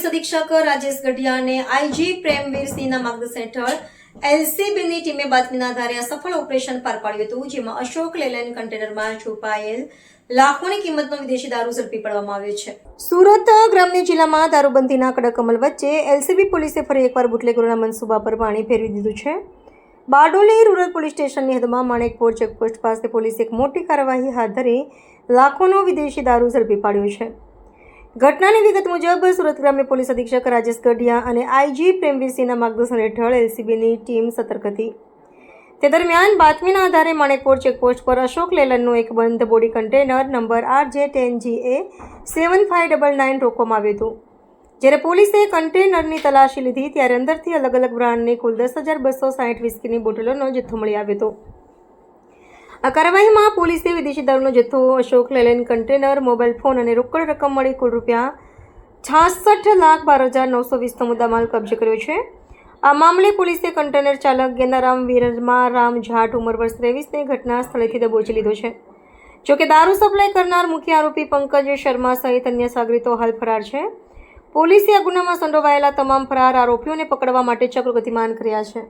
અધિક્ષક રાજેશ ગઢિયા અને આઈજી પ્રેમવીર સિંહના માર્ગદર્શન હેઠળ એલસીબીની ટીમે બાતમીના આધારે સફળ ઓપરેશન પાર પાડ્યું હતું, જેમાં અશોક લેલેન્ડ કન્ટેનરમાં છુપાયેલ લાખોની કિંમતનો વિદેશી દારૂ ઝડપી પાડવામાં આવ્યો છે. સુરત ગ્રામ્ય જિલ્લામાં દારૂબંધીના કડક અમલ વચ્ચે એલસીબી પોલીસે ફરી એકવાર બુટલેગરોના મનસૂબા પર પાણી ફેરવી દીધું છે. બારડોલી રૂરલ પોલીસ સ્ટેશનની હદમાં માણેકપોર ચેકપોસ્ટ પાસે પોલીસે એક મોટી કાર્યવાહી હાથ ધરી લાખોનો વિદેશી દારૂ ઝડપી પાડ્યો છે. ઘટનાની વિગત મુજબ સુરત ગ્રામ્ય પોલીસ અધિક્ષક રાજેશ ગઢિયા અને આઈજી પ્રેમવીરસિંહના માર્ગદર્શન હેઠળ એલસીબીની ટીમ સતર્ક હતી. તે દરમિયાન બાતમીના આધારે માણેકપોર ચેકપોસ્ટ પર અશોક લેલનનું એક બંધ body container number R J ten G A seven five double nine રોકવામાં આવ્યું હતું. જ્યારે પોલીસે કન્ટેનરની તલાશી લીધી, ત્યારે અંદરથી અલગ અલગ બ્રાન્ડની કુલ દસ હજાર બસો સાઠ વિસ્કીની બોટલોનો જથ્થો મળી આવ્યો હતો. આ કાર્યવાહીમાં પોલીસે વિદેશી દારૂનો જથ્થો, Ashok Leyland container, mobile phone અને રોકડ રકમ મળી કુલ રૂપિયા છાસઠ લાખ બાર હજાર નવસો વીસનો મુદ્દામાલ કબજે કર્યો છે. આ મામલે પોલીસે કન્ટેનર ચાલક ગેનારામ વીરમા રામ જાટ ઉંમર વર્ષ ત્રેવીસને ઘટના સ્થળેથી દબોચી લીધો છે. જોકે દારૂ સપ્લાય કરનાર મુખ્ય આરોપી પંકજ શર્મા સહિત અન્ય સાગરીતો હાલ ફરાર છે. પોલીસે આ ગુનામાં સંડોવાયેલા તમામ ફરાર આરોપીઓને પકડવા માટે ચક્ર ગતિમાન કર્યા છે.